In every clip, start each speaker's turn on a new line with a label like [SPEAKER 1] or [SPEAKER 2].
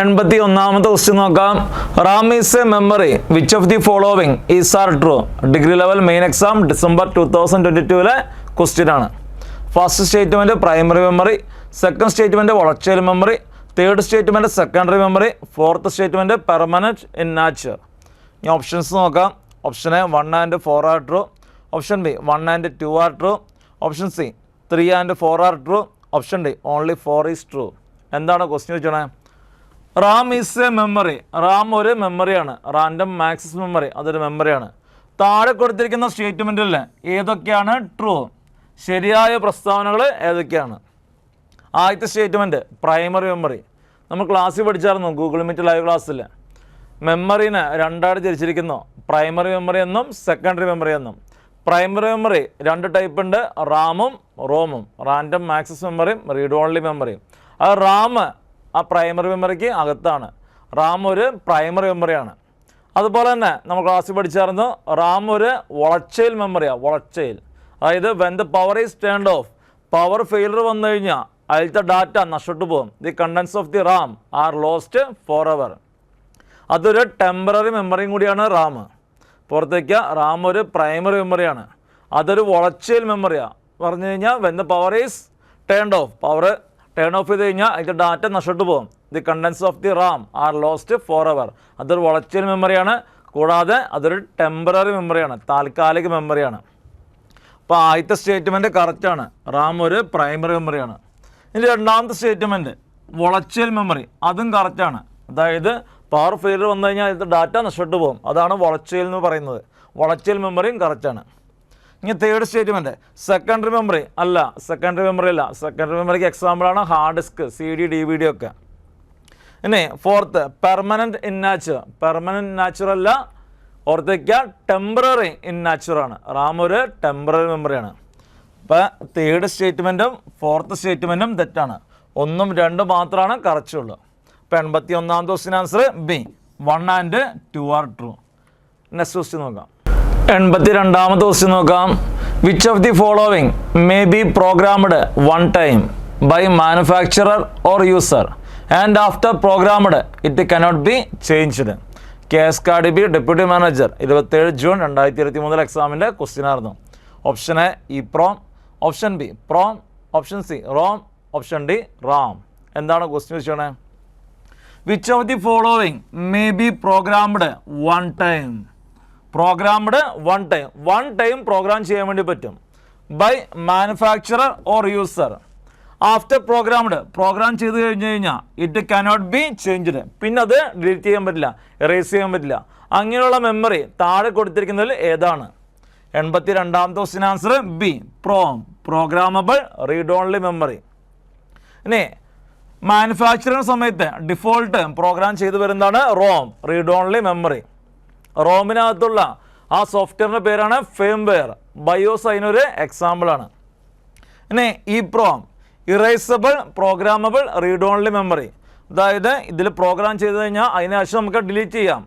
[SPEAKER 1] എൺപത്തി ഒന്നാമത്തെ ക്വസ്റ്റ്യൻ നോക്കാം. RAM is a memory which of the following is are true degree level main exam December two thousand twenty ടുവിലെ question ആണ്. First statement primary memory second statement volatile memory third statement secondary memory fourth statement permanent in nature ഇനി options നോക്കാം. Option A one and four are true option B one and two are true option C three and four are true option D only four is true എന്താണ് question വെച്ചോണേ RAM is a memory. RAM ഒരു മെമ്മറിയാണ്. Random Maxis memory അതൊരു മെമ്മറിയാണ്. താഴെ കൊടുത്തിരിക്കുന്ന സ്റ്റേറ്റ്മെന്റിൽ ഏതൊക്കെയാണ്? True. ശരിയായ പ്രസ്താവനകൾ ഏതൊക്കെയാണ്? ആദ്യത്തെ സ്റ്റേറ്റ്മെന്റ് പ്രൈമറി മെമ്മറി. നമ്മൾ ക്ലാസ്സിൽ പഠിച്ചായിരുന്നു ഗൂഗിൾ മീറ്റ് ലൈവ് ക്ലാസ്സിൽ. മെമ്മറിനെ രണ്ടായിട്ട് തിരിച്ചിരിക്കുന്നു. പ്രൈമറി മെമ്മറി എന്നും സെക്കൻഡറി മെമ്മറി എന്നും. പ്രൈമറി മെമ്മറി രണ്ട് ടൈപ്പ് ഉണ്ട് റാമും റോമും. റാൻഡം മാക്സിസ് മെമ്മറിയും റീഡ് ഓൺലി മെമ്മറിയും. അത് റാം ആ പ്രൈമറി മെമ്മറിക്ക് അകത്താണ്. റാം ഒരു പ്രൈമറി മെമ്മറിയാണ് അതുപോലെ തന്നെ നമ്മൾ ക്ലാസ്സിൽ പഠിച്ചായിരുന്നു റാം ഒരു വളച്ചയിൽ മെമ്മറിയാണ് വളച്ചയിൽ. അതായത് when the power is turned off power failure വന്നു കഴിഞ്ഞാൽ അതിലത്തെ ഡാറ്റ നഷ്ടപ്പെട്ടു പോകും. The contents of the RAM are lost forever അതൊരു ടെമ്പററി മെമ്മറിയും കൂടിയാണ് റാം. പുറത്തേക്ക് റാം ഒരു പ്രൈമറി മെമ്മറിയാണ് അതൊരു വളച്ചയിൽ മെമ്മറിയാണ് പറഞ്ഞു കഴിഞ്ഞാൽ when the power is turned off power turn off ചെയ്ത് കഴിഞ്ഞാൽ അതിന്റെ ഡാറ്റ നഷ്ടപ്പെട്ടു പോകും. The contents of the RAM are lost forever അതൊരു വളച്ചൽ മെമ്മറിയാണ് കൂടാതെ അതൊരു ടെമ്പററി മെമ്മറിയാണ് താൽക്കാലിക മെമ്മറിയാണ് അപ്പോൾ ആദ്യത്തെ സ്റ്റേറ്റ്മെന്റ് കറക്റ്റാണ് റാം ഒരു പ്രൈമറി മെമ്മറിയാണ് ഇനി രണ്ടാമത്തെ സ്റ്റേറ്റ്മെന്റ് വളച്ചൽ മെമ്മറി അതും കറക്റ്റാണ് അതായത് പവർ ഫെയിലർ വന്നു കഴിഞ്ഞാൽ അതിന്റെ ഡാറ്റ നഷ്ടപ്പെട്ടു പോകും. അതാണ് വളച്ചൽ എന്ന് പറയുന്നത്. വളച്ചൽ മെമ്മറിയും കറക്റ്റാണ് ഇനി തേർഡ് സ്റ്റേറ്റ്മെന്റ് സെക്കൻഡറി മെമ്മറി അല്ല സെക്കൻഡറി മെമ്മറി അല്ല. സെക്കൻഡറി മെമ്മറിക്ക് എക്സാമ്പിളാണ് hard disk C D D V D ഒക്കെ. ഇനി fourth permanent in nature permanent natural അല്ല ഓർത്തേക്ക ടെമ്പററി ഇൻ നാച്ചുറാണ് റാം ഒരു ടെമ്പററി മെമ്മറിയാണ് അപ്പോൾ തേർഡ് സ്റ്റേറ്റ്മെന്റും ഫോർത്ത് സ്റ്റേറ്റ്മെന്റും തെറ്റാണ്. ഒന്നും രണ്ടും മാത്രമാണ് കറച്ചുള്ളൂ അപ്പോൾ എൺപത്തി ഒന്നാമത്തെ question answer B one and two are true next question നോക്കാം. എൺപത്തി രണ്ടാമത്തെ ക്വസ്റ്റ്യൻ നോക്കാം. Which of the following may be programmed one time by manufacturer or user and after programmed it cannot be changed K S CARD B deputy manager ഇരുപത്തേഴ് June രണ്ടായിരത്തി ഇരുപത്തി മൂന്നിൽ എക്സാമിന്റെ question ആയിരുന്നു. Option A E PROM option B PROM option C ROM option D RAM എന്താണ് question വെച്ചോണേ which of the following may be programmed one time programmed one time. One time program ചെയ്യാൻ വേണ്ടി പറ്റും. By manufacturer or user after programmed program ചെയ്ത് കഴിഞ്ഞ് കഴിഞ്ഞാൽ it cannot be changed പിന്നെ അത് delete ചെയ്യാൻ പറ്റില്ല എറേസ് ചെയ്യാൻ പറ്റില്ല. അങ്ങനെയുള്ള മെമ്മറി താഴെ കൊടുത്തിരിക്കുന്നതിൽ ഏതാണ്? എൺപത്തി രണ്ടാമത്തെ question answer B PROM programmable read only memory ഇനി മാനുഫാക്ചറിങ് സമയത്ത് ഡിഫോൾട്ട് പ്രോഗ്രാം ചെയ്തു വരുന്നതാണ് റോം റീഡ് ഓൺലി മെമ്മറി റോമിനകത്തുള്ള ആ സോഫ്റ്റ്വെയറിന്റെ പേരാണ് ഫേംവെയർ. ബയോസ് അതിനൊരു എക്സാമ്പിളാണ് ഇനി E PROM erasable programmable read only memory അതായത് ഇതിൽ പ്രോഗ്രാം ചെയ്ത് കഴിഞ്ഞാൽ അതിനുശേഷം നമുക്ക് ഡിലീറ്റ് ചെയ്യാം.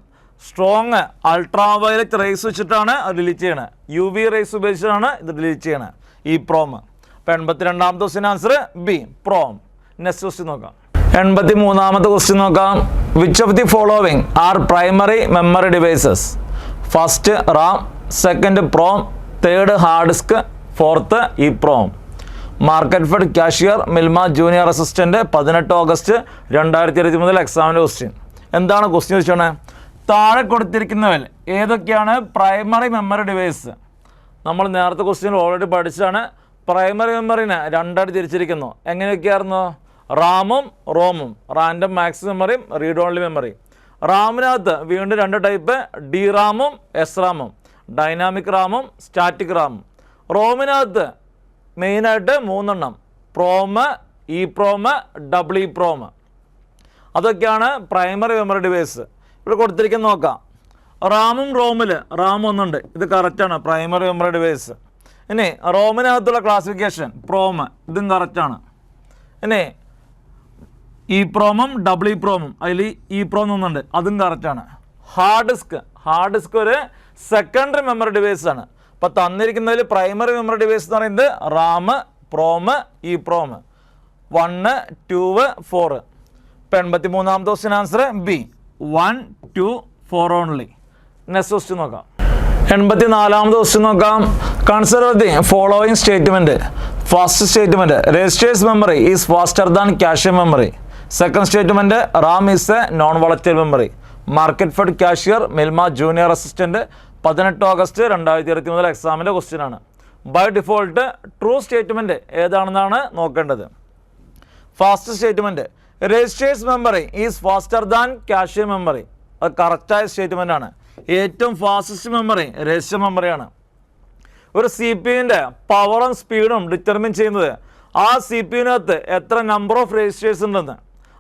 [SPEAKER 1] സ്ട്രോങ് അൾട്രാ വയലറ്റ് റേസ് വെച്ചിട്ടാണ് അത് ഡിലീറ്റ് ചെയ്യണത് യു വി റേസ് ഉപയോഗിച്ചിട്ടാണ് ഇത് ഡിലീറ്റ് ചെയ്യണത് ഈ പ്രോം അപ്പോൾ എൺപത്തി രണ്ടാമത്തെ question answer B PROM next question നോക്കാം. എൺപത്തി മൂന്നാമത്തെ ക്വസ്റ്റ്യൻ നോക്കാം. Which of the following are primary memory devices first RAM. Second PROM. Third hard disk fourth E PROM. Market fed cashier Milma junior assistant പതിനെട്ട് August രണ്ടായിരത്തി ഇരുപത്തി മൂന്നിൽ എക്സാമിന്റെ question എന്താണ് ക്വസ്റ്റ്യൻ ചോദിച്ചാണ്? താഴെ കൊടുത്തിരിക്കുന്നവൽ ഏതൊക്കെയാണ് പ്രൈമറി മെമ്മറി ഡിവൈസ് നമ്മൾ നേരത്തെ ക്വസ്റ്റ്യൻ ഓൾറെഡി പഠിച്ചാണ് പ്രൈമറി മെമ്മറിനെ രണ്ടായിട്ട് തിരിച്ചിരിക്കുന്നു. എങ്ങനെയൊക്കെയായിരുന്നു? റാമും റോമും. റാൻഡം മാക്സ് മെമ്മറിയും റീഡ് ഓൺലി മെമ്മറി റാമിനകത്ത് വീണ്ടും രണ്ട് ടൈപ്പ് ഡി റാമും എസ് റാമും ഡൈനാമിക് റാമും. സ്റ്റാറ്റിക് റാമും റോമിനകത്ത് മെയിനായിട്ട് മൂന്നെണ്ണം. PROM E PROM double E PROM അതൊക്കെയാണ് പ്രൈമറി മെമ്മറി ഡിവൈസ് ഇവിടെ കൊടുത്തിരിക്കുന്ന നോക്കാം. റാമും റോമിൽ റാം ഒന്നുണ്ട്. ഇത് കറക്റ്റാണ് പ്രൈമറി മെമ്മറി ഡിവൈസ് ഇനി റോമിനകത്തുള്ള ക്ലാസിഫിക്കേഷൻ പ്രോമ് ഇതും കറക്റ്റാണ് ഇനി ഇ പ്രോമും ഡബിൾ ഇ പ്രോമും അതിൽ ഇ പ്രോം എന്നുണ്ട് അതും കറക്റ്റാണ് ഹാർഡ് ഡിസ്ക് ഹാർഡ് ഡിസ്ക് ഒരു സെക്കൻഡറി മെമ്മറി ഡിവൈസ് ആണ്. അപ്പോൾ തന്നിരിക്കുന്നതിൽ പ്രൈമറി മെമ്മറി ഡിവൈസ് എന്ന് പറയുന്നത് RAM PROM E PROM one two four ഇപ്പം എൺപത്തി മൂന്നാമത്തെ question answer B one two four only next question നോക്കാം. എൺപത്തി നാലാമത്തെ ക്വസ്റ്റ്യൻ നോക്കാം. Consider the following statement first statement registers memory is faster than cache memory second statement RAM is a non volatile memory market fed cashier Milma junior assistant പതിനെട്ട് August രണ്ടായിരത്തി ഇരുപത്തി മൂന്നിലെ എക്സാമിന്റെ ക്വസ്റ്റ്യനാണ് ബൈ ഡിഫോൾട്ട് ട്രൂ സ്റ്റേറ്റ്മെന്റ് ഏതാണെന്നാണ് നോക്കേണ്ടത്? First statement registers memory is faster than cache memory അത് കറക്റ്റായ സ്റ്റേറ്റ്മെന്റ് ആണ്. ഏറ്റവും ഫാസ്റ്റസ്റ്റ് മെമ്മറി രജിസ്റ്റർ മെമ്മറിയാണ് ഒരു സി പി യുവിന്റെ പവറും സ്പീഡും ഡിറ്റർമിൻ ചെയ്യുന്നത് ആ സി പി യുവിനകത്ത് എത്ര നമ്പർ ഓഫ് രജിസ്ട്രേഴ്സ് ഉണ്ടെന്ന്.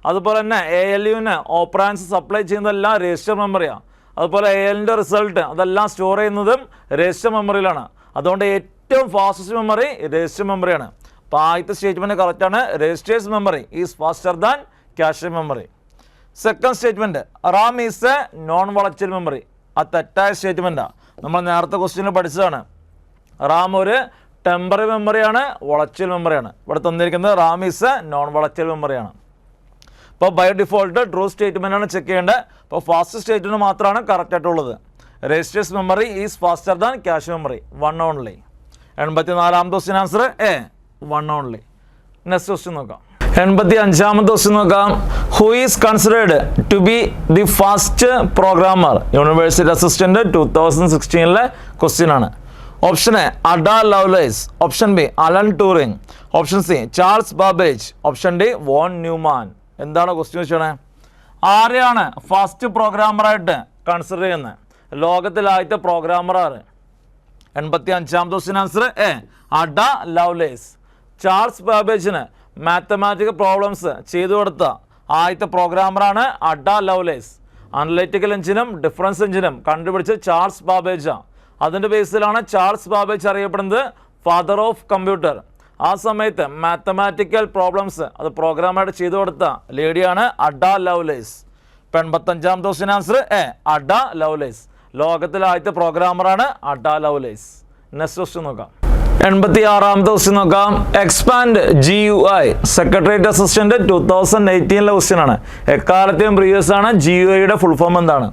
[SPEAKER 1] അതുപോലെ തന്നെ എ എൽ യുവിന് ഓപ്പറാൻസ് സപ്ലൈ ചെയ്യുന്നതെല്ലാം രജിസ്റ്റർ മെമ്മറിയാണ് അതുപോലെ എ എല്ലിന്റെ റിസൾട്ട് അതെല്ലാം സ്റ്റോർ ചെയ്യുന്നതും രജിസ്റ്റർ മെമ്മറിയിലാണ് അതുകൊണ്ട് ഏറ്റവും ഫാസ്റ്റസ്റ്റ് മെമ്മറി രജിസ്റ്റർ മെമ്മറിയാണ് അപ്പോൾ ആദ്യത്തെ സ്റ്റേറ്റ്മെന്റ് കറക്റ്റാണ് registers memory is faster than cache memory second statement RAM is a non volatile memory ആ തെറ്റായ സ്റ്റേറ്റ്മെന്റാണ് നമ്മൾ നേരത്തെ ക്വസ്റ്റ്യനിൽ പഠിച്ചതാണ്. റാം ഒരു ടെമ്പററി മെമ്മറിയാണ് വളച്ചൽ മെമ്മറിയാണ് ഇവിടെ തന്നിരിക്കുന്നത് RAM is a non volatile മെമ്മറിയാണ് ഇപ്പോൾ ബൈ ഡിഫോൾട്ട് ട്രൂ സ്റ്റേറ്റ്മെന്റ് ആണ് ചെക്ക് ചെയ്യേണ്ടത്. അപ്പോൾ ഫാസ്റ്റ് സ്റ്റേറ്റ്മെന്റ് മാത്രമാണ് കറക്റ്റ് ആയിട്ടുള്ളത്. Registers memory is faster than cache memory one only എൺപത്തി നാലാമത്തെ question answer A one only next question നോക്കാം. എൺപത്തി അഞ്ചാമത്തെ ക്വസ്റ്റ്യൻ നോക്കാം who is considered to be the first programmer university assistant two thousand സിക്സ്റ്റീനിലെ question ആണ്. Option A Ada Lovelace option B Alan Turing option C Charles Babbage option D von Neumann എന്താണ് question വെച്ചാണ് ആരെയാണ് first പ്രോഗ്രാമറായിട്ട് consider ചെയ്യുന്നത് ലോകത്തിലെ ആദ്യത്തെ പ്രോഗ്രാമറാണ് എൺപത്തി അഞ്ചാമത്തെ question answer A Ada Lovelace. Charles ബാബേജിന് mathematical problems ചെയ്തു കൊടുത്ത ആദ്യത്തെ പ്രോഗ്രാമറാണ് അഡ ലവ്ലേസ്. അനലറ്റിക്കൽ എഞ്ചിനും ഡിഫറൻസ് എഞ്ചിനും കണ്ടുപിടിച്ച ചാൾസ് ബാബേജ. അതിന്റെ ബേസിലാണ് ചാൾസ് ബാബേജ് അറിയപ്പെടുന്നത് ഫാദർ ഓഫ് കമ്പ്യൂട്ടർ ആ സമയത്ത് മാത്തമാറ്റിക്കൽ പ്രോബ്ലംസ് അത് പ്രോഗ്രാമായിട്ട് ചെയ്തു കൊടുത്ത ലേഡിയാണ് അഡ ലവ്ലേസ് എൺപത്തഞ്ചാം ദിവസം ആൻസർ എ അഡ ലവ്ലേസ് ലോകത്തിലെ ആദ്യത്തെ പ്രോഗ്രാമറാണ് അഡ ലവ്ലേസ് നെക്സ്റ്റ് ക്വസ്റ്റ്യൻ നോക്കാം. എൺപത്തി ആറാമത്തെ ക്വസ്റ്റ്യൻ നോക്കാം expand G U I secretariat assistant two thousand എയ്റ്റീനിലെ question ആണ്. എക്കാലത്തെയും പ്രീവിയസ് ആണ് ജി യു ഐയുടെ ഫുൾ ഫോം എന്താണ്?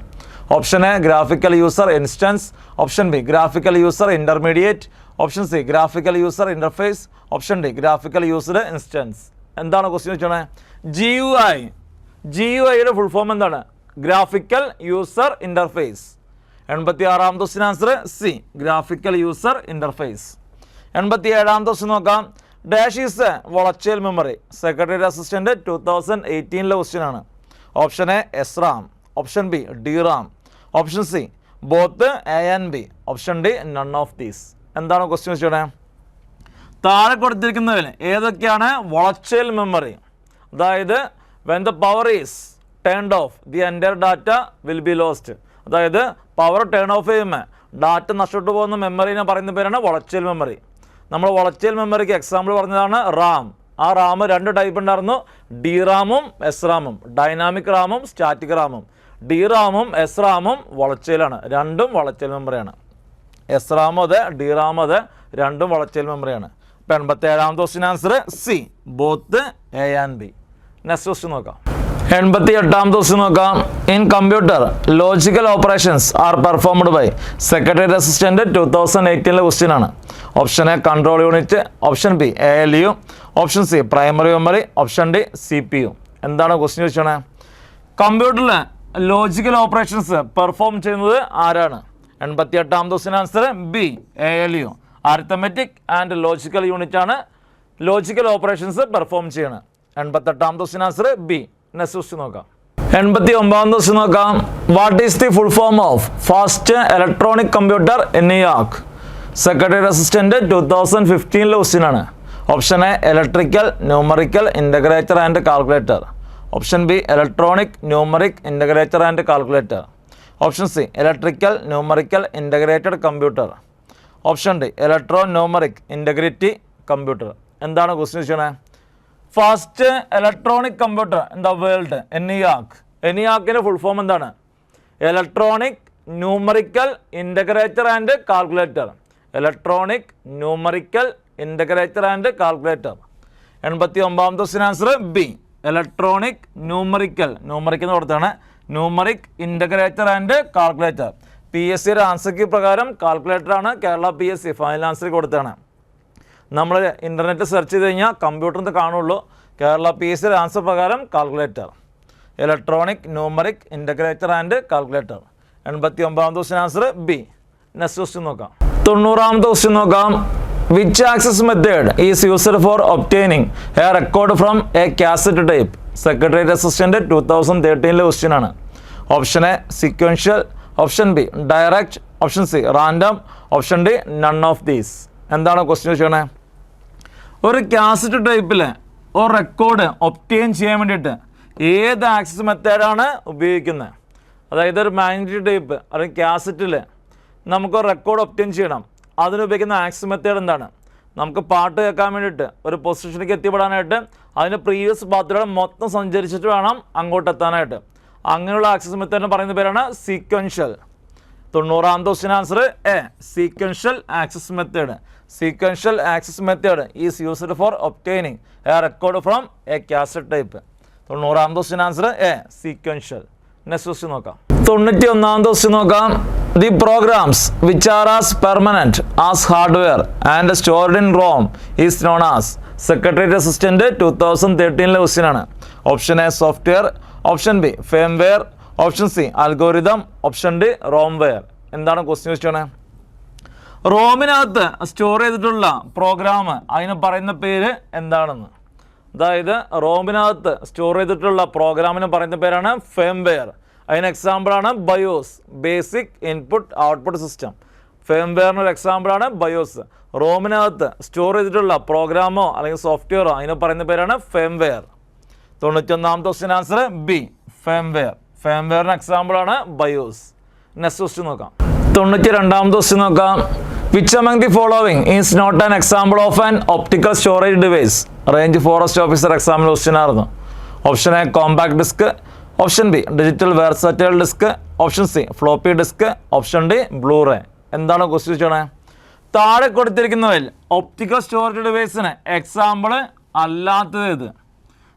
[SPEAKER 1] Option A graphical user instance option B graphical user intermediate option C graphical user interface option D graphical user instance എന്താണ് question വെച്ചാണ് G U I G U ഐയുടെ full form എന്താണ്? Graphical user interface എൺപത്തി ആറാം question answer C graphical user interface എൺപത്തി ഏഴാം question നോക്കാം dash is volatile memory secretary assistant two thousand എയ്റ്റീനിലെ question ആണ്. Option A S RAM option B D RAM option C both A and B option D none of these എന്താണ് question വെച്ചോടെ താഴെ കൊടുത്തിരിക്കുന്നതിൽ ഏതൊക്കെയാണ്? Volatile memory അതായത് when the power is turned off the entire data will be lost അതായത് power turn off ചെയ്യുമ്പോൾ data നഷ്ടപ്പെട്ടു പോകുന്ന മെമ്മറിനെ പറയുന്ന പേരാണ് വളച്ചേൽ മെമ്മറി നമ്മൾ വളച്ചേൽ മെമ്മറിക്ക് എക്സാമ്പിൾ പറഞ്ഞതാണ് റാം. ആ റാം രണ്ട് ടൈപ്പ് ഉണ്ടായിരുന്നു. ഡി റാമും എസ് റാമും. ഡൈനാമിക് റാമും സ്റ്റാറ്റിക് റാമും. ഡി റാമും എസ് റാമും വളച്ചേലാണ് രണ്ടും വളച്ചേൽ മെമ്മറിയാണ് എസ് ഡിറാമത് രണ്ടും വളച്ചേൽ മെമ്മറിയാണ് ഇപ്പം എൺപത്തി ഏഴാമത്തെ question answer C both A and B next question നോക്കാം. എൺപത്തി എട്ടാമത്തെ ക്വസ്റ്റ്യൻ നോക്കാം in computer logical operations are performed by secretary assistant two thousand എയ്റ്റീനിലെ question ആണ്. Option A control unit option B A L U option C primary memory option D C P U എന്താണ് question ചോദിച്ചത് കമ്പ്യൂട്ടറിൽ logical operations perform ചെയ്യുന്നത് ആരാണ്? എൺപത്തി എട്ടാം question answer B A L U. Arithmetic and logical unit ആണ്. Logical operations perform ചെയ്യണത് എൺപത്തെട്ടാമത്തെ ക്വസ്റ്റ്യൻ ആൻസർ ബി. ക്വസ്റ്റ്യൻ നോക്കാം. എൺപത്തി ഒമ്പതാം ക്വസ്റ്റ്യൻ നോക്കാം what is the full form of first electronic computer in New York secretary assistant two thousand ഫിഫ്റ്റീനിലെ question ആണ്. Option A electrical numerical integrator and calculator option B electronic numeric integrator and calculator option C electrical numerical integrated computer option D electro numeric integrity computer എന്താണ് question ചെയ്യണേ first electronic computer in the world ENIAC എനിയാക്കിന്റെ full form എന്താണ്? Electronic numerical integrator and calculator electronic numerical integrator and calculator എൺപത്തി ഒമ്പതാമത്തെ question answer B electronic numerical numerical എന്ന് കൊടുത്താണ് numeric integrator and calculator P S സിയുടെ answer key പ്രകാരം calculator ആണ് Kerala P S C final answer കൊടുത്തതാണ്. നമ്മൾ internet search ചെയ്ത് കഴിഞ്ഞാൽ കമ്പ്യൂട്ടറിൽ കാണുള്ളൂ. കേരള പി എസ് സിയുടെ ആൻസർ പ്രകാരം calculator electronic numeric integrator and calculator എൺപത്തി ഒമ്പതാം ദിവസം ആൻസർ ബി നെക്സ്റ്റ് ക്വസ്റ്റ്യൻ നോക്കാം. തൊണ്ണൂറാമത്തെ ക്വസ്റ്റ്യൻ നോക്കാം. Which access method is used for obtaining a record from a cassette type secretariat assistant two thousand തേർട്ടീനിലെ question ആണ്. Option A sequential option B direct option C random option D none of these എന്താണ് question ചോദിച്ചത് ഒരു cassette ടൈപ്പിൽ ഒരു record obtain ചെയ്യാൻ വേണ്ടിയിട്ട് ഏത് access മെത്തേഡാണ് ഉപയോഗിക്കുന്നത്? അതായത് ഒരു മാഗ്നറ്റിക് ടൈപ്പ് അല്ലെങ്കിൽ കാസറ്റിൽ നമുക്ക് റെക്കോർഡ് ഒപ്റ്റെയിൻ ചെയ്യണം. അതിനുപയോഗിക്കുന്ന ആക്സസ് മെത്തേഡ് എന്താണ്? നമുക്ക് പാട്ട് കേൾക്കാൻ വേണ്ടിയിട്ട് ഒരു പൊസിഷനിലേക്ക് എത്തിപ്പെടാനായിട്ട് അതിന് പ്രീവിയസ് പാത്തിലൂടെ മൊത്തം സഞ്ചരിച്ചിട്ട് വേണം അങ്ങോട്ട് എത്താനായിട്ട്. അങ്ങനെയുള്ള ആക്സസ് മെത്തേഡിന് പറയുന്ന പേരാണ് സീക്വൻഷ്യൽ തൊണ്ണൂറാം question answer A sequential access method sequential access method is used for obtaining a record from a cassette type തൊണ്ണൂറാം question answer A sequential next question നോക്കാം. തൊണ്ണൂറ്റി ഒന്നാം ക്വസ്റ്റ്യൻ നോക്കാം the programs which are as permanent as hardware and stored in ROM is known as secretariat assistant two thousand തേർട്ടീനിലെ question ആണ്. Option A software option B firmware option C algorithm option D romware എന്താണ് question ചോദിച്ചത് റോമിനകത്ത് store ചെയ്തിട്ടുള്ള programme അതിന് പറയുന്ന പേര് എന്താണെന്ന്? അതായത് റോമിനകത്ത് store ചെയ്തിട്ടുള്ള പ്രോഗ്രാമിന് പറയുന്ന പേരാണ് ഫേംവെയർ അതിന് എക്സാമ്പിളാണ് BIOS basic input output system ഫേംവെയറിന് ഒരു എക്സാമ്പിളാണ് ബയോസ് റോമിനകത്ത് സ്റ്റോർ ചെയ്തിട്ടുള്ള പ്രോഗ്രാമോ അല്ലെങ്കിൽ സോഫ്റ്റ്വെയറോ അതിന് പറയുന്ന പേരാണ് ഫേംവെയർ തൊണ്ണൂറ്റൊന്നാമത്തെ ക്വസ്റ്റ്യൻ ആൻസർ ബി ഫേംവെയർ ഫേംവെയറിന് എക്സാമ്പിളാണ് ബയോസ് നെക്സ്റ്റ് ക്വസ്റ്റ്യൻ നോക്കാം. തൊണ്ണൂറ്റി രണ്ടാമത്തെ ക്വസ്റ്റ്യൻ നോക്കാം. Which among the following is not an example of an optical storage device range forest officer എക്സാമിന് ക്വസ്റ്റ്യൻ ആയിരുന്നു. Option A compact disc option B digital versatile disc option C floppy disk option D blue ray എന്താണ് question ചോദിച്ചോണേ? താഴെ കൊടുത്തിരിക്കുന്നതിൽ optical storage ഡിവൈസിന് example അല്ലാത്തത് ഇത്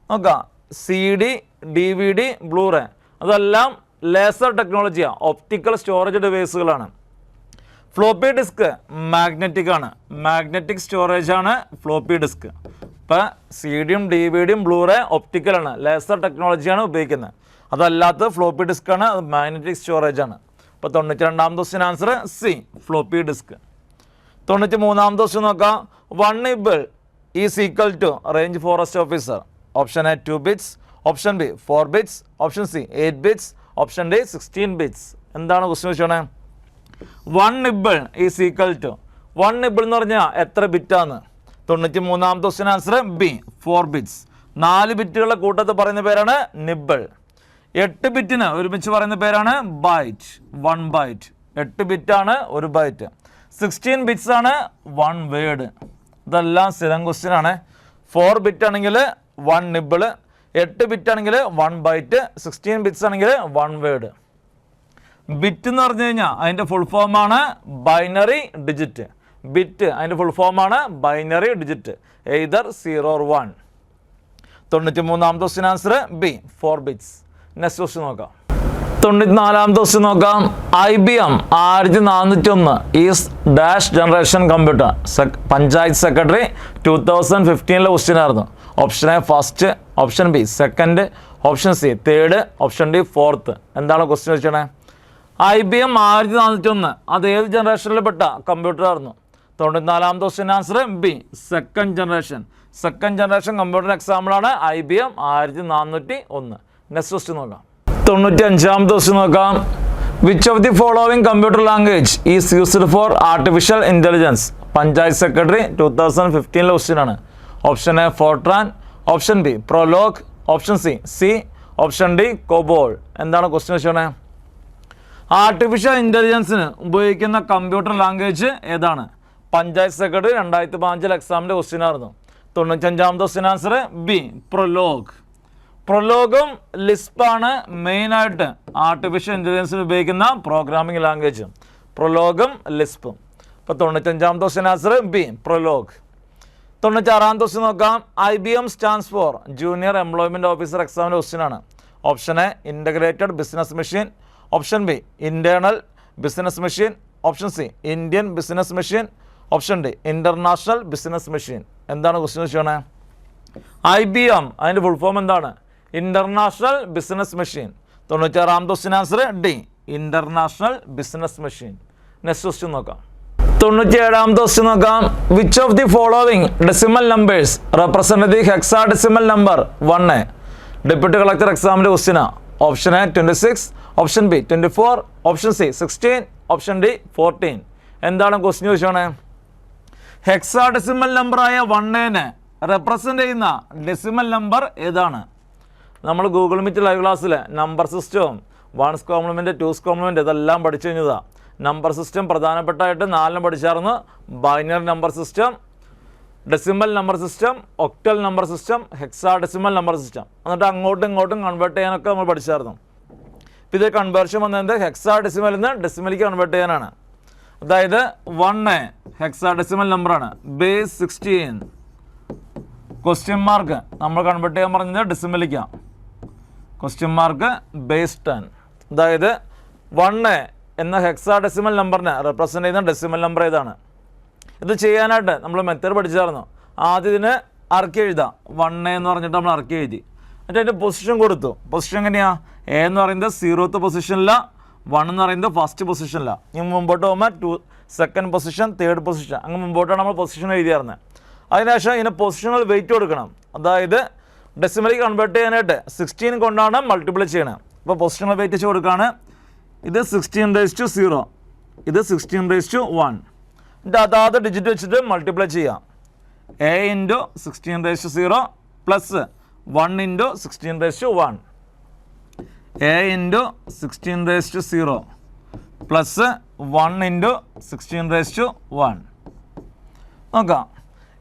[SPEAKER 1] നോക്കാം. C D D V D Blu-ray അതെല്ലാം ലേസർ ടെക്നോളജിയാണ് ഒപ്റ്റിക്കൽ സ്റ്റോറേജ് ഡിവൈസുകളാണ് ഫ്ലോപ്പി ഡിസ്ക് മാഗ്നറ്റിക് ആണ്. മാഗ്നറ്റിക് സ്റ്റോറേജ് ആണ് ഫ്ലോപ്പി ഡിസ്ക് ഇപ്പം സി ഡിയും ഡി വി ഡിയും ബ്ലൂറേ ഒപ്റ്റിക്കലാണ് ലേസർ ടെക്നോളജിയാണ് ഉപയോഗിക്കുന്നത്. അതല്ലാത്ത ഫ്ലോപ്പി ഡിസ്ക് ആണ് അത് മാഗ്നറ്റിക് സ്റ്റോറേജ് ആണ്. ഇപ്പോൾ തൊണ്ണൂറ്റി രണ്ടാമത്തെ question answer C floppy disk തൊണ്ണൂറ്റി മൂന്നാമത്തെ ക്വസ്റ്റ്യൻ നോക്കാം. One nibble is equal to range forest officer option A two bits option B four bits option C eight bits option D sixteen bits എന്താണ് question വെച്ചോണേ one nibble is equal to one nibble എന്ന് പറഞ്ഞാൽ എത്ര ബിറ്റാണ് തൊണ്ണൂറ്റി മൂന്നാമത്തെ question answer B four bits നാല് ബിറ്റുകളുടെ കൂട്ടത്തിൽ പറയുന്ന പേരാണ് നിബിൾ എട്ട് ബിറ്റിന് ഒരുമിച്ച് പറയുന്ന പേരാണ് ബൈറ്റ് വൺ ബൈറ്റ് എട്ട് ബിറ്റാണ് ഒരു ബൈറ്റ് സിക്സ്റ്റീൻ ബിറ്റ്സ് ആണ് വൺ വേഡ് ഇതെല്ലാം സ്ഥിരം ക്വസ്റ്റ്യൻ ആണ്. ഫോർ ബിറ്റ് ആണെങ്കിൽ വൺ നിബിൾ എട്ട് ബിറ്റ് ആണെങ്കിൽ വൺ ബൈറ്റ് സിക്സ്റ്റീൻ ബിറ്റ്സ് ആണെങ്കിൽ വൺ വേഡ് ബിറ്റ് എന്ന് പറഞ്ഞു കഴിഞ്ഞാൽ അതിന്റെ ഫുൾ ഫോമാണ് ബൈനറി ഡിജിറ്റ് ബിറ്റ് അതിന്റെ ഫുൾ ഫോമാണ് binary digit either zero or one തൊണ്ണൂറ്റി മൂന്നാമത്തെ question answer B four bits next question നോക്കാം. തൊണ്ണൂറ്റിനാലാമത്തെ ക്വസ്റ്റ്യൻ നോക്കാം. ഐ ബി എം ആയിരത്തി നാനൂറ്റി ഒന്ന് is dash generation computer panchayat secretary two thousand ഫിഫ്റ്റീനിലെ question ആയിരുന്നു. Option A first option B second option C third option D fourth എന്താണ് question വെച്ചേ I B M ആയിരത്തി നാനൂറ്റി ഒന്ന് അത് ഏത് ജനറേഷനിൽപ്പെട്ട കമ്പ്യൂട്ടർ ആയിരുന്നു തൊണ്ണൂറ്റിനാലാമത്തെ question answer B second generation second generation computer എക്സാമ്പിളാണ് ഐ ബി എം ആയിരത്തി നാനൂറ്റി ഒന്ന് നെക്സ്റ്റ് ക്വസ്റ്റ്യൻ നോക്കാം. തൊണ്ണൂറ്റി അഞ്ചാമത്തെ ക്വസ്റ്റ്യൻ നോക്കാം which of the following computer language is used for artificial intelligence panchayat secretary two thousand ഫിഫ്റ്റീനിലെ question ആണ്. Option A FORTRAN option B Prolog option C C option D COBOL എന്താണ് question വെച്ചോണേ artificial ഇന്റലിജൻസിന് ഉപയോഗിക്കുന്ന computer language ഏതാണ്? Panchayat secretary രണ്ടായിരത്തി പതിനഞ്ചിൽ എക്സാമിന്റെ question ആയിരുന്നു. തൊണ്ണൂറ്റഞ്ചാമത്തെ ക്വസ്റ്റ്യൻ ആൻസർ ബി പ്രൊലോഗ് പ്രൊലോഗും ലിസ്പാണ് മെയിനായിട്ട് ആർട്ടിഫിഷ്യൽ ഇന്റലിജൻസിന് ഉപയോഗിക്കുന്ന പ്രോഗ്രാമിംഗ് ലാംഗ്വേജ് പ്രൊലോഗും ലിസ്പും ഇപ്പോൾ തൊണ്ണൂറ്റഞ്ചാമത്തെ ക്വസ്റ്റ്യൻ ആൻസർ ബി പ്രൊലോഗ് തൊണ്ണൂറ്റാറാം ക്വസ്റ്റ്യൻ നോക്കാം. I B M stands for junior employment officer എക്സാമിന്റെ ക്വസ്റ്റ്യൻ ആണ്. Option A integrated business machine option B internal business machine. Option C Indian business machine. Option D international business machine. എന്താണ് question വെച്ചാണ് I B M അതിന്റെ full form എന്താണ്? International business machine. തൊണ്ണൂറ്റാറാം question answer D international business machine. Next question നോക്കാം. തൊണ്ണൂറ്റിയേഴാം question നോക്കാം. Which of the following decimal numbers represent the hexadecimal number A deputy collector എക്സാമിന്റെ ക്വസ്റ്റിനാണ് option A twenty six option B twenty four option C sixteen option D fourteen എന്താണ് question ചോദിച്ചാണ്? Hexadecimal നമ്പറായ വണ്ണേന് represent ചെയ്യുന്ന decimal number ഏതാണ്? നമ്മൾ Google Meet live ക്ലാസ്സിൽ number സിസ്റ്റവും വൺസ് കോംപ്ലിമെന്റ് ടൂസ് കോംപ്ലിമെന്റ് ഇതെല്ലാം പഠിച്ചു കഴിഞ്ഞതാണ് നമ്പർ സിസ്റ്റം പ്രധാനപ്പെട്ടായിട്ട് നാലിനും പഠിച്ചായിരുന്നു binary number system decimal number system octal number system hexadecimal number system എന്നിട്ട് അങ്ങോട്ടും ഇങ്ങോട്ടും കൺവേർട്ട് ചെയ്യാനൊക്കെ നമ്മൾ പഠിച്ചായിരുന്നു ഇത് കൺവേർഷൻ വന്നത് ഹെക്സാ ഡെസിമലിൽ നിന്ന് ഡെസിമലിക്ക് കൺവേർട്ട് ചെയ്യാനാണ്. അതായത് വൺ എ ഹെക്സാ ഡെസിമൽ നമ്പറാണ് ബേസ് സിക്സ്റ്റീൻ ക്വസ്റ്റ്യൻ മാർക്ക് നമ്മൾ കൺവേർട്ട് ചെയ്യാൻ പറഞ്ഞത് ഡെസിമലിക്കാണ് ക്വസ്റ്റ്യൻ മാർക്ക് ബേസ് ടെൻ അതായത് വൺ എ എന്ന ഹെക്സാ ഡെസിമൽ നമ്പറിനെ റെപ്രസെന്റ് ചെയ്യുന്ന ഡെസിമൽ നമ്പർ ഏതാണ്? ഇത് ചെയ്യാനായിട്ട് നമ്മൾ മെത്തേഡ് പഠിച്ചായിരുന്നു. ആദ്യം ഇതിന് അറക്കി എഴുതാം. വൺ എ എന്ന് പറഞ്ഞിട്ട് നമ്മൾ അറക്കി എഴുതി. എന്നിട്ട് അതിന്റെ പൊസിഷൻ കൊടുത്തു. പൊസിഷൻ എങ്ങനെയാണ് എ എന്ന് പറയുന്നത് സീറോത്ത് പൊസിഷനില്ല വൺ എന്ന് പറയുന്നത് ഫസ്റ്റ് പൊസിഷനില്ല ഇനി മുമ്പോട്ട് പോകുമ്പോൾ two second position third position അങ്ങ് മുമ്പോട്ടാണ് നമ്മൾ പൊസിഷൻ എഴുതിയായിരുന്നത് അതിനുശേഷം ഇതിന് പൊസിഷണൽ വെയിറ്റ് കൊടുക്കണം. അതായത് ഡെസിമലി കൺവേർട്ട് ചെയ്യാനായിട്ട് സിക്സ്റ്റീൻ കൊണ്ടാണ് മൾട്ടിപ്ലൈ ചെയ്യണത് അപ്പോൾ പൊസിഷണൽ വെയിറ്റ് വെച്ച് കൊടുക്കുകയാണ് ഇത് സിക്സ്റ്റീൻ റേസ് ടു സീറോ ഇത് സിക്സ്റ്റീൻ റേസ് ടു വൺ എന്നിട്ട് അതാത് ഡിജിറ്റ് വെച്ചിട്ട് മൾട്ടിപ്ലൈ ചെയ്യാം. A into sixteen raise to zero plus one into sixteen raise to one A into sixteen raise to zero plus one into sixteen raise to one നോക്കാം.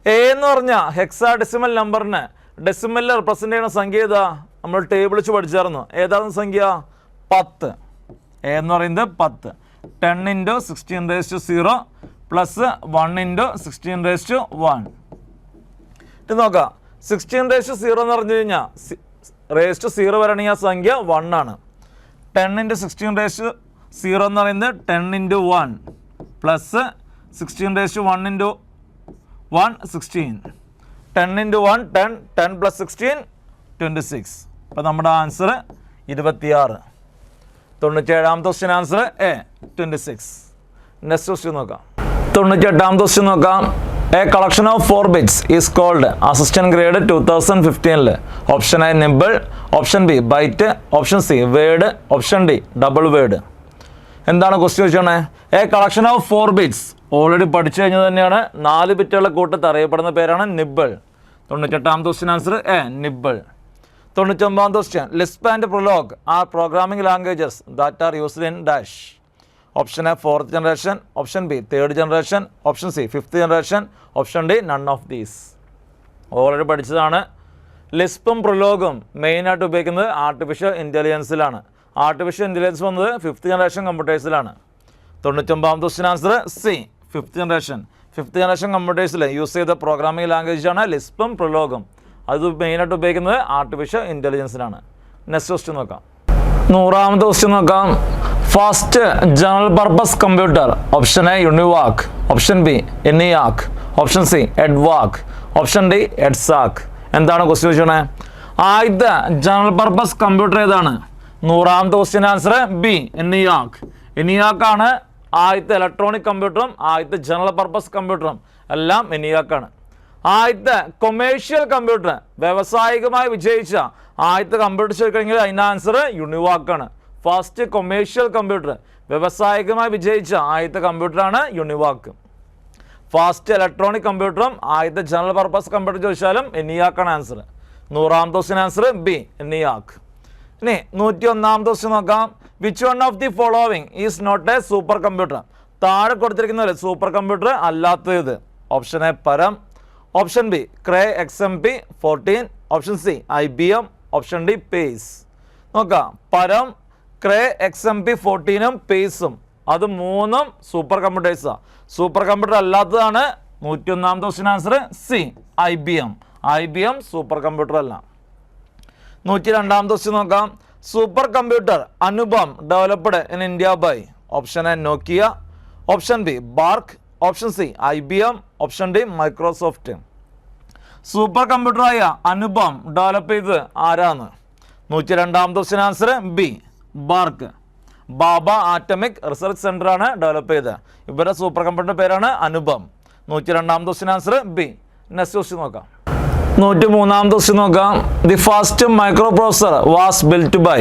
[SPEAKER 1] A എന്ന് പറഞ്ഞാൽ hexa decimal നമ്പറിന് ഡെസിമലിൽ represent ചെയ്യുന്ന സംഖ്യ ഏതാ? നമ്മൾ table വെച്ച് പഠിച്ചായിരുന്നു. ഏതാണ് സംഖ്യ? പത്ത്. എ എന്ന് പറയുന്നത് പത്ത്. Ten into sixteen raise to zero plus one into sixteen raise to one ഇത് നോക്കാം. സിക്സ്റ്റീൻ റേസ് ടു സീറോ എന്ന് പറഞ്ഞു കഴിഞ്ഞാൽ റേസ് ടു സീറോ വരണമെങ്കിൽ ആ സംഖ്യ വൺ ആണ്. Ten into sixteen raise to zero എന്ന് പറയുന്നത് ten into one plus sixteen raise to one into one sixteen ten into one ten ten plus sixteen twenty six അപ്പോൾ നമ്മുടെ ആൻസർ ഇരുപത്തിയാറ്. തൊണ്ണൂറ്റേഴാമത്തെ question answer A twenty six next question നോക്കാം. തൊണ്ണൂറ്റെട്ടാമത്തെ question നോക്കാം. A collection of four bits is called assistant grade two thousand ഫിഫ്റ്റീനിൽ option A nibble option B byte option C word option D double word എന്താണ് question ചോദിച്ചത് A collection of four bits already പഠിച്ചു കഴിഞ്ഞത് തന്നെയാണ്. നാല് ബിറ്റുകളുടെ കൂട്ടത്ത് അറിയപ്പെടുന്ന പേരാണ് നിബിൾ തൊണ്ണൂറ്റെട്ടാമത്തെ question answer A nibble തൊണ്ണൂറ്റൊമ്പതാമത്തെ question Lisp and Prolog are programming languages that are used in dash option A fourth generation option B third generation option C fifth generation option D none of these already പഠിച്ചതാണ്. ലിസ്പും പ്രൊലോഗും മെയിനായിട്ട് ഉപയോഗിക്കുന്നത് artificial ഇന്റലിജൻസിലാണ് artificial intelligence വന്നത് fifth generation കമ്പ്യൂട്ടേഴ്സിലാണ് തൊണ്ണൂറ്റൊമ്പതാമത്തെ question answer C fifth generation fifth generation കമ്പ്യൂട്ടേഴ്സിൽ use ചെയ്ത programming ലാംഗ്വേജാണ് ലിസ്പും പ്രൊലോഗും അത് മെയിനായിട്ട് ഉപയോഗിക്കുന്നത് ആർട്ടിഫിഷ്യൽ ഇന്റലിജൻസിലാണ് നെക്സ്റ്റ് ക്വസ്റ്റ്യൻ നോക്കാം. നൂറാമത്തെ ക്വസ്റ്റ്യൻ നോക്കാം. First general purpose computer option A UNIVAC option B ENIAC option C EDVAC option D EDSAC എന്താണ് ക്വസ്റ്റ്യൻ ചോദിച്ചോണേ? ആദ്യത്തെ ജനറൽ പർപ്പസ് കമ്പ്യൂട്ടർ ഏതാണ്? നൂറാമത്തെ ക്വസ്റ്റ്യൻ ആൻസർ ബി എനിയാക്ക് എനിയാക്കാണ് ആദ്യത്തെ ഇലക്ട്രോണിക് കമ്പ്യൂട്ടറും ആദ്യത്തെ ജനറൽ പർപ്പസ് കമ്പ്യൂട്ടറും എല്ലാം എനിയാക്കാണ് ആദ്യത്തെ കൊമേഴ്ഷ്യൽ കമ്പ്യൂട്ടർ വ്യാവസായികമായി വിജയിച്ച ആദ്യത്തെ കമ്പ്യൂട്ടർ ചോദിക്കണമെങ്കിൽ അതിന്റെ ആൻസർ യുണിവാക്കാണ്. ഫസ്റ്റ് കൊമേഴ്ഷ്യൽ കമ്പ്യൂട്ടർ വ്യവസായികമായി വിജയിച്ച ആദ്യത്തെ കമ്പ്യൂട്ടറാണ് യുണിവാക്ക്. ഫാസ്റ്റ് ഇലക്ട്രോണിക് കമ്പ്യൂട്ടറും ആദ്യത്തെ ജനറൽ പർപ്പസ് കമ്പ്യൂട്ടർ ചോദിച്ചാലും എനിയാക്കാണ് ആൻസർ നൂറാമത്തെ ക്വസ്റ്റ്യൻ ആൻസർ ബി എനിയാക്ക് ഇനി നൂറ്റി ഒന്നാമത്തെ ക്വസ്റ്റ്യൻ നോക്കാം. Which one of the following is not a super computer താഴെ കൊടുത്തിരിക്കുന്ന ഒരു സൂപ്പർ കമ്പ്യൂട്ടർ അല്ലാത്തത്. Option A Param. Option B Cray X M P fourteen option C I B M option D PACE നോക്കാം. Param Cray X M P ഫോർട്ടീനും പേസും അത് മൂന്നും super കമ്പ്യൂട്ടേഴ്സാണ് super computer അല്ലാത്തതാണ് നൂറ്റി ഒന്നാമത്തെ question answer C I B M I B M super computer അല്ല. നൂറ്റി രണ്ടാമത്തെ ക്വസ്റ്റ്യൻ നോക്കാം. Super computer Anupam developed in India by option A Nokia option B BARC option C I B M option D Microsoft super കമ്പ്യൂട്ടറായ Anupam develop ചെയ്ത് ആരാണ്? നൂറ്റി രണ്ടാമത്തെ question answer B BARC. Bhabha atomic research centre ആണ് develop ചെയ്തത് ഇവരുടെ super കമ്പ്യൂട്ടറിന്റെ പേരാണ് അനുപം. നൂറ്റി രണ്ടാമത്തെ question answer B. Next question നോക്കാം. നൂറ്റി മൂന്നാമത്തെ ക്വസ്റ്റ്യൻ നോക്കാം. The first micro processor was built by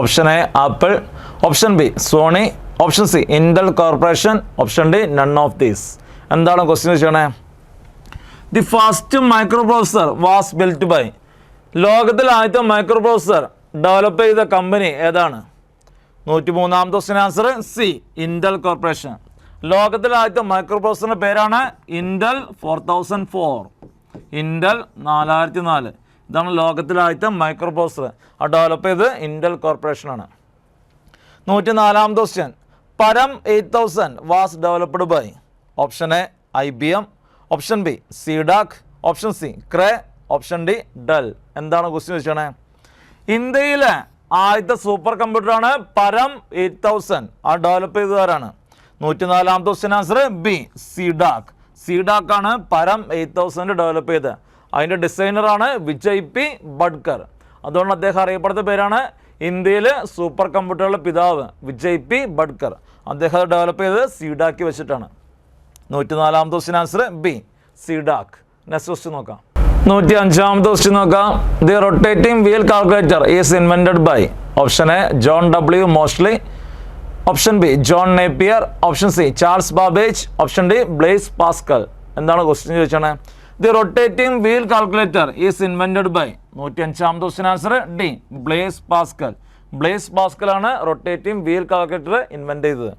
[SPEAKER 1] option A Apple option B Sony option C Intel corporation option D none of these എന്താണ് ക്വസ്റ്റ്യൻ വെച്ചേ the first micro processor was built by ലോകത്തിൽ ആദ്യത്തെ micro processor develop ചെയ്ത company ഏതാണ്? നൂറ്റി മൂന്നാമത്തെ question answer C Intel corporation ലോകത്തിൽ ആദ്യത്തെ മൈക്രോ പ്രോസസറിന്റെ പേരാണ് Intel four thousand four Intel നാലായിരത്തി നാല് ഇതാണ് ലോകത്തിൽ ആദ്യത്തെ മൈക്രോ പ്രോസർ ആ ഡെവലപ്പ് ചെയ്ത് ഇൻഡൽ കോർപ്പറേഷനാണ് നൂറ്റി നാലാമത്തെ question Param eight thousand was developed by option A I B M option B CDAC option C Cray option D Dell എന്താണ് ക്വസ്റ്റ്യൻ ചോദിച്ചാണ് ഇന്ത്യയിലെ ആദ്യത്തെ സൂപ്പർ കമ്പ്യൂട്ടർ ആണ് പരം എയ്റ്റ് തൗസൻഡ് ആ ഡെവലപ്പ് ചെയ്തതാരാണ് നൂറ്റി നാലാമത്തെ question answer B CDAC CDAC ആണ് പരം എയ്റ്റ് തൗസൻഡ് ഡെവലപ്പ് ചെയ്തത്. അതിന്റെ ഡിസൈനറാണ് വിജയ് പി ബഡ്കർ. അതുകൊണ്ട് അദ്ദേഹം അറിയപ്പെടുന്ന പേരാണ് ഇന്ത്യയിലെ സൂപ്പർ കമ്പ്യൂട്ടറുകളുടെ പിതാവ് വിജയ് പി ബഡ്കർ. അദ്ദേഹം ഡെവലപ്പ് ചെയ്തത് സിഡാക്കി വെച്ചിട്ടാണ്. നൂറ്റി നാലാമത്തെ question answer B CDAC next question നോക്കാം. നൂറ്റി അഞ്ചാമത്തെ ക്വസ്റ്റ്യൻ നോക്കാം. The rotating wheel calculator is invented by option A John W Mosley option B John Napier option C Charles Babbage option D Blaise Pascal എന്താണ് question ചോദിച്ചാണ് the rotating wheel calculator is invented by നൂറ്റി അഞ്ചാമത്തെ question answer D Blaise Pascal Blaise Pascal ആണ് rotating wheel calculator invent ചെയ്തത്.